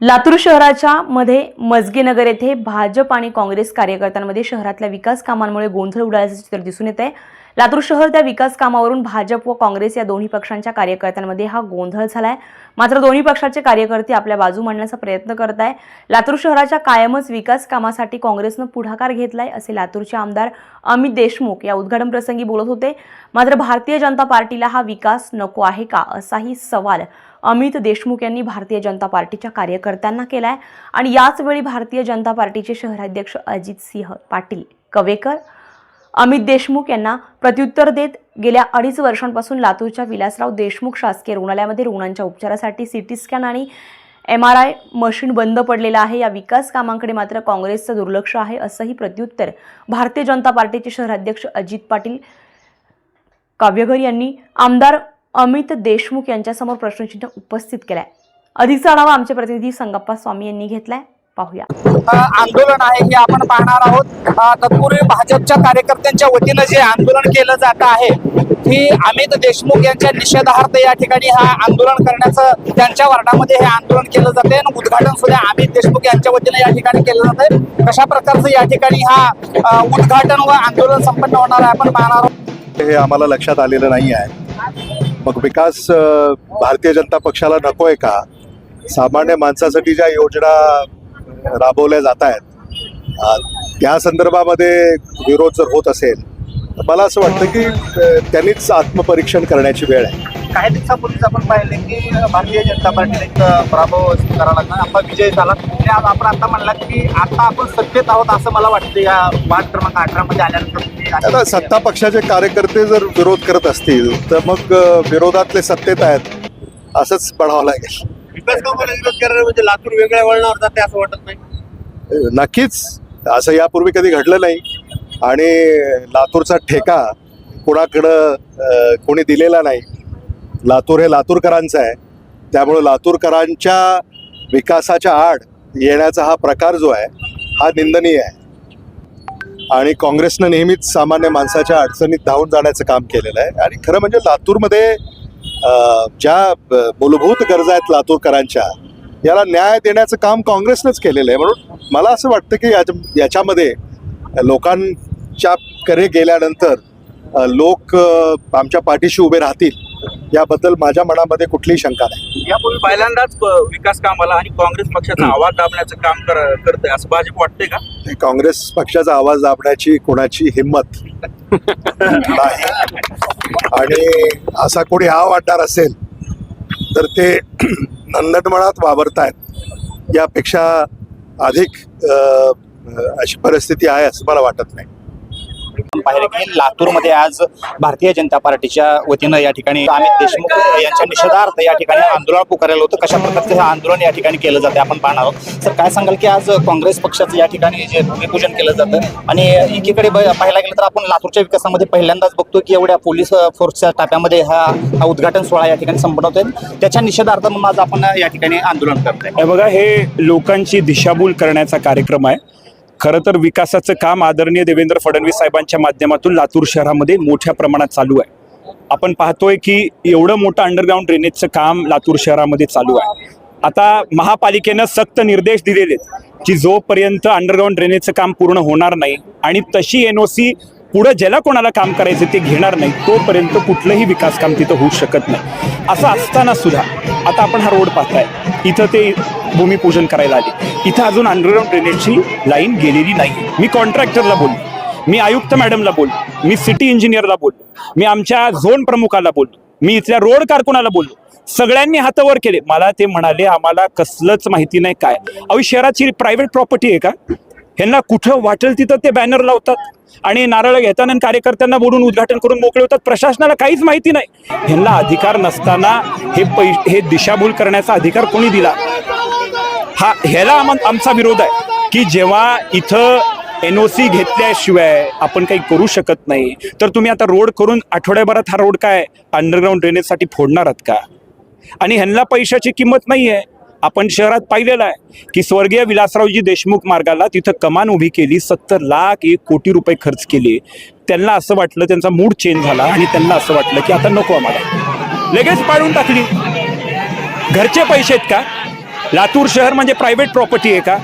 लातूर शहराच्या मध्ये मजगेनगर येथे भाजप आणि काँग्रेस कार्यकर्त्यांमध्ये शहरातल्या विकास कामांमुळे गोंधळ उडाल्याचे चित्र दिसून येत आहे लातूर शहर त्या विकास कामावरून भाजप व काँग्रेस या दोन्ही पक्षांच्या कार्यकर्त्यांमध्ये हा गोंधळ झालाय. मात्र दोन्ही पक्षाचे कार्यकर्ते आपल्या बाजू मांडण्याचा प्रयत्न करत आहे लातूर शहराच्या कायमच विकास कामासाठी काँग्रेसनं पुढाकार घेतलाय असे लातूरचे आमदार अमित देशमुख या उद्घाटन प्रसंगी बोलत होते. मात्र भारतीय जनता पार्टीला हा विकास नको आहे का असाही सवाल अमित देशमुख यांनी भारतीय जनता पार्टीच्या कार्यकर्त्यांना केलाय. आणि याच वेळी भारतीय जनता पार्टीचे शहराध्यक्ष अजित सिंह पाटील कवेकर अमित देशमुख यांना प्रत्युत्तर देत गेल्या अडीच वर्षांपासून लातूरच्या विलासराव देशमुख शासकीय रुग्णालयामध्ये रुग्णांच्या उपचारासाठी सिटी स्कॅन आणि एम आर आय मशीन बंद पडलेलं आहे. या विकास कामांकडे मात्र काँग्रेसचं दुर्लक्ष आहे असंही प्रत्युत्तर भारतीय जनता पार्टीचे शहराध्यक्ष अजित पाटील काव्यघर यांनी आमदार अमित देशमुख यांच्यासमोर प्रश्नचिन्ह उपस्थित केलाय. अधिकचा आढावा आमचे प्रतिनिधी संगप्पा स्वामी यांनी घेतला आहे पाहूया. आंदोलन आहे हे आपण पाहणार आहोत. तत्पूर्वी भाजपच्या कार्यकर्त्यांच्या वतीनं जे आंदोलन केलं जात आहे की अमित देशमुख यांच्या निषेधार्थ या ठिकाणी हा आंदोलन करण्याचं त्यांच्या वार्डामध्ये हे आंदोलन केलं जाते आणि उद्घाटन सुद्धा अमित देशमुख यांच्या वतीनं या ठिकाणी केलं जाते कशा प्रकारचं या ठिकाणी हा उद्घाटन व आंदोलन संपन्न होणार आहे आपण पाहणार आहोत. हे आम्हाला लक्षात आलेलं नाही आहे. मग विकास भारतीय जनता पक्षाला नकोय का? सामान्य माणसासाठी ज्या योजना राबवल्या जात आहेत. त्या संदर्भामध्ये विरोध जर होत असेल तर मला असं वाटतं की त्यांनीच आत्मपरीक्षण करण्याची वेळ आहे. काही दिवसापूर्वीच आपण पाहिले की भारतीय जनता पार्टीने एक पराभव करावा लागला. आपला विजय झाला. आणि आज आपण आता म्हणला की आता आपण सत्तेत आहोत असं मला वाटतं या वार्ड क्रमांक अठरा मध्ये आल्यानंतर. आता सत्ता पक्षाचे कार्यकर्ते जर विरोध करत असतील तर मग विरोधातले सत्तेत आहेत असंच म्हणावं लागेल. विरोध करायला म्हणजे लातूर वेगळ्या वळणावर जाते असं वाटत नाही. नक्कीच. असं यापूर्वी कधी घडलं नाही. आणि लातूरचा ठेका कोणाकडं कोणी दिलेला नाही. लातूर हे लातूरकरांचं आहे. त्यामुळे लातूरकरांच्या विकासाच्या आड येण्याचा हा प्रकार जो आहे हा निंदनीय आहे. आणि काँग्रेसनं नेहमीच सामान्य माणसाच्या अडचणीत धावून जाण्याचं काम केलेलं आहे. आणि खरं म्हणजे लातूरमध्ये ज्या मूलभूत गरजा आहेत लातूरकरांच्या याला न्याय देण्याचं काम काँग्रेसनंच केलेलं आहे. म्हणून मला असं वाटतं की याच्या याच्यामध्ये लोकांच्या कडे गेल्यानंतर लोक आमच्या पाठीशी उभे राहतील. याबद्दल माझ्या मनामध्ये कुठलीही शंका नाही. यापूर्वी पहिल्यांदाच विकास कामाला आणि काँग्रेस पक्षाचा आवाज दाबण्याचं काम कर- करतंय असं भाजप वाटतंय का? काँग्रेस पक्षाचा आवाज दाबण्याची कोणाची हिंमत नाही. आणि असा कोणी हा वाटणार असेल तर ते नंदनवनात वावरतायत. यापेक्षा अधिक अ, अशी परिस्थिती आहे असं मला वाटत नाही. आपण पाहिलं की लातूरमध्ये आज भारतीय जनता पार्टीच्या वतीनं या ठिकाणी अमित देशमुख यांच्या निषेधार्थ या ठिकाणी आंदोलन पुकारलेलं होतं. कशा प्रकारचं हे आंदोलन या ठिकाणी केलं जातं आपण पाहणार आहोत. सर काय सांगाल की आज काँग्रेस पक्षाचं या ठिकाणी जे भूमिपूजन केलं जातं आणि एकीकडे पाहायला गेलं तर आपण लातूरच्या विकासामध्ये पहिल्यांदाच बघतो की एवढ्या पोलीस फोर्सच्या ताफ्यामध्ये हा हा उद्घाटन सोहळा या ठिकाणी संपन्न होतोय. त्याच्या निषेधार्थ म्हणून आज आपण या ठिकाणी आंदोलन करतोय. हे बघा हे लोकांची दिशाभूल करण्याचा कार्यक्रम आहे. खरं तर विकासाचं काम आदरणीय देवेंद्र फडणवीस साहेबांच्या माध्यमातून लातूर शहरामध्ये मोठ्या प्रमाणात चालू आहे. आपण पाहतोय की एवढं मोठं अंडरग्राऊंड ड्रेनेजचं काम लातूर शहरामध्ये चालू आहे. आता महापालिकेनं सक्त निर्देश दिलेले आहेत की जोपर्यंत अंडरग्राऊंड ड्रेनेजचं काम पूर्ण होणार नाही आणि तशी एन ओ सी पुढं ज्याला कोणाला काम करायचं ते घेणार नाही तोपर्यंत कुठलंही विकास काम तिथं होऊ शकत नाही. असं असताना सुद्धा आता आपण हा रोड पाहताय. इथं ते भूमिपूजन करायला आले. इथं अजून अंडरग्राऊंड ड्रेनेजची लाईन गेलेली नाही. मी कॉन्ट्रॅक्टरला बोललो. मी आयुक्त मॅडमला बोललो. मी सिटी इंजिनियरला बोललो. मी आमच्या झोन प्रमुखाला बोललो. मी इथल्या रोड कारकुनाला बोललो? सगळ्यांनी हातावर केले. मला ते म्हणाले आम्हाला कसलंच माहिती नाही काय. अहो शहराची प्रायव्हेट प्रॉपर्टी आहे का? ह्यांना कुठं वाटेल तिथं ते बॅनर लावतात. आणि नारळ घेताना कार्यकर्त्यांना बोलून उद्घाटन करून मोकळे होतात. प्रशासनाला काहीच माहिती नाही. ह्यांना अधिकार नसताना हे पै हे दिशाभूल करण्याचा अधिकार कोणी दिला? हा ह्याला आम- आमचा विरोध आहे. की जेव्हा इथं एन ओ सी घेतल्याशिवाय आपण काही करू शकत नाही. तर तुम्ही आता रोड करून आठवड्याभरात हा रोड काय अंडरग्राऊंड ड्रेनेजसाठी फोडणार आहात का? आणि ह्यांना पैशाची किंमत नाही आहे आपण शहरात पाहिलेलं आहे की स्वर्गीय विलासरावजी देशमुख मार्गाला तिथं कमान उभी केली सत्तर लाख एक कोटी रुपये खर्च केले. त्यांना असं वाटलं त्यांचा मूड चेंज झाला आणि त्यांना असं वाटलं की आता नको आम्हाला. लगेच पाडून टाकली. घरचे पैसे आहेत का? लातूर शहर म्हणजे प्रायव्हेट प्रॉपर्टी आहे का?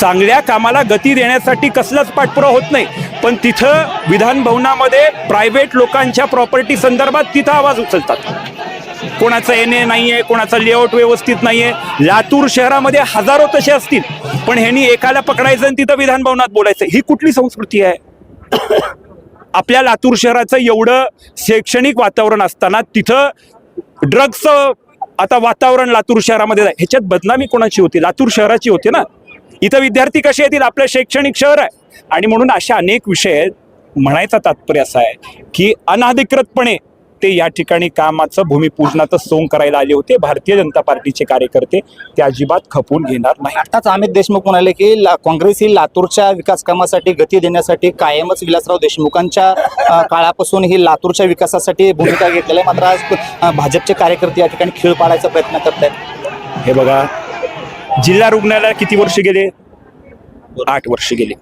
चांगल्या कामाला गती देण्यासाठी कसलाच पाठपुरावा होत नाही. पण तिथं विधान भवनामध्ये प्रायव्हेट लोकांच्या प्रॉपर्टी संदर्भात तिथं आवाज उचलतात. कोणाचं एन ए नाहीये कोणाचं लेआउट व्यवस्थित नाहीये. लातूर शहरामध्ये हजारो तसे असतील पण ह्यांनी एकाला पकडायचं आणि तिथं विधानभवनात बोलायचं. ही कुठली संस्कृती आहे? आपल्या लातूर शहराचं एवढं शैक्षणिक वातावरण असताना तिथं ड्रग्सचं आता वातावरण लातूर शहरामध्ये ह्याच्यात बदनामी कोणाची होती? लातूर शहराची होती ना? इथं विद्यार्थी कसे येतील? आपलं शैक्षणिक शहर आहे. आणि म्हणून अशा अनेक विषय आहेत. म्हणायचा तात्पर्य असा आहे की अनाधिकृतपणे ते या ठिकाणी कामाचं भूमिपूजनाचं सोंग करायला आले होते. भारतीय जनता पार्टीचे कार्यकर्ते ते अजिबात खपवून घेणार नाही आताच अमित देशमुख म्हणाले की काँग्रेस ही लातूरच्या विकास कामासाठी गती देण्यासाठी कायमच विलासराव देशमुखांच्या काळापासून ही लातूरच्या विकासासाठी भूमिका घेतलेली आहे. मात्र आज भाजपचे कार्यकर्ते या ठिकाणी खीळ पाडायचा प्रयत्न करत आहेत हे बघा जिल्हा रुग्णालयाला किती वर्ष गेले? आठ वर्ष गेले.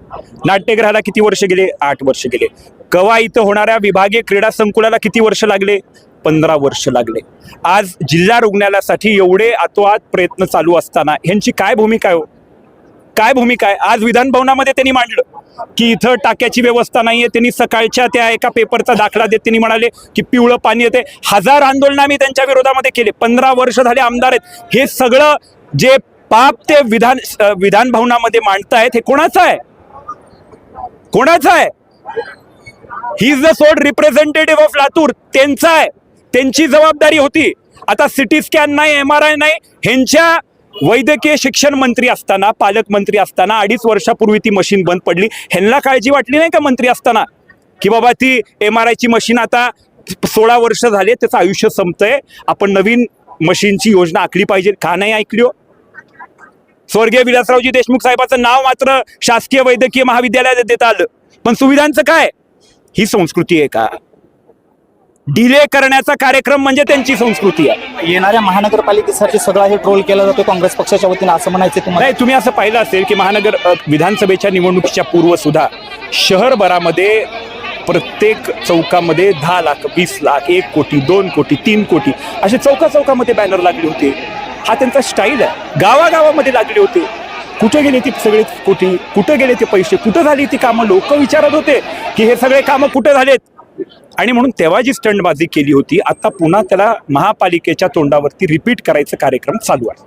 नाट्यगृहाला किती वर्ष गेले? आठ वर्ष गेले. कवा इथं होणाऱ्या विभागीय क्रीडा संकुलाला किती वर्ष लागले? पंधरा वर्ष लागले. आज जिल्हा रुग्णालयासाठी एवढे आतोआत प्रयत्न चालू असताना ह्यांची काय भूमिका आहे हो? काय भूमिका आहे? आज विधान भवनामध्ये त्यांनी मांडलं की इथं टाक्याची व्यवस्था नाही आहे त्यांनी सकाळच्या त्या एका पेपरचा दाखला देत त्यांनी म्हणाले की पिवळं पाणी येते हजार आंदोलन आम्ही त्यांच्या विरोधामध्ये केले. पंधरा वर्ष झाले आमदार आहेत. हे सगळं जे बाप ते विधान विधान भवनामध्ये मांडतायत हे कोणाचं आहे? कोणाचं आहे? He is the sole representative of Latur. त्यांचा आहे. त्यांची जबाबदारी होती. आता सिटी स्कॅन नाही एम आर आय नाही. ह्यांच्या वैद्यकीय शिक्षण मंत्री असताना पालकमंत्री असताना अडीच वर्षापूर्वी ती मशीन बंद पडली. ह्यांना काळजी वाटली नाही का मंत्री असताना? की बाबा ती एम आर आयची मशीन आता सोळा वर्ष झाले त्याचं आयुष्य संपतंय. आपण नवीन मशीनची योजना आखली पाहिजे. का नाही ऐकली हो? स्वर्गीय विलासरावजी देशमुख साहेबाचं नाव मात्र शासकीय वैद्यकीय महाविद्यालयात देता आलं. पण सुविधांचं काय? ही संस्कृती आहे का? डिले करण्याचा कार्यक्रम म्हणजे त्यांची संस्कृती आहे. येणाऱ्या महानगरपालिकेसाठी सगळा हे ट्रोल केला जातो काँग्रेस पक्षाच्या वतीनं असं म्हणायचं तुम्हाला. नाही तुम्ही असं पाहिलं असेल की महानगर विधानसभेच्या निवडणुकीच्या पूर्व सुद्धा शहरभरामध्ये प्रत्येक चौकामध्ये दहा लाख वीस लाख एक कोटी दोन कोटी तीन कोटी असे चौका चौकामध्ये बॅनर लागले होते. हा त्यांचा स्टाईल आहे. गावागावामध्ये लागले होते. कुठे गेले ती सगळे कोटी कुठे गेले ते पैसे? कुठं झाली ती कामं? लोक विचारत होते की हे सगळे कामं कुठे झालेत? आणि म्हणून तेव्हा जी स्टंटबाजी केली होती आता पुन्हा त्याला महापालिकेच्या तोंडावरती रिपीट करायचं कार्यक्रम चालू आहे.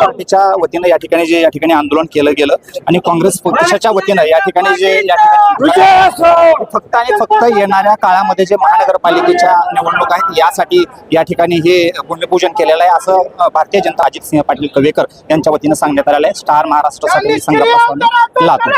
पार्टीच्या वतीनं या ठिकाणी जे या ठिकाणी आंदोलन केलं गेलं आणि काँग्रेस पक्षाच्या वतीनं या ठिकाणी जे या ठिकाणी फक्त आणि फक्त येणाऱ्या काळामध्ये जे महानगरपालिकेच्या निवडणूक आहेत यासाठी या ठिकाणी हे भूमिपूजन केलेलं आहे असं भारतीय जनता अजित सिंह पाटील कवेकर यांच्या वतीनं सांगण्यात आलेलं आहे. स्टार महाराष्ट्रासाठी पासवान लातूर.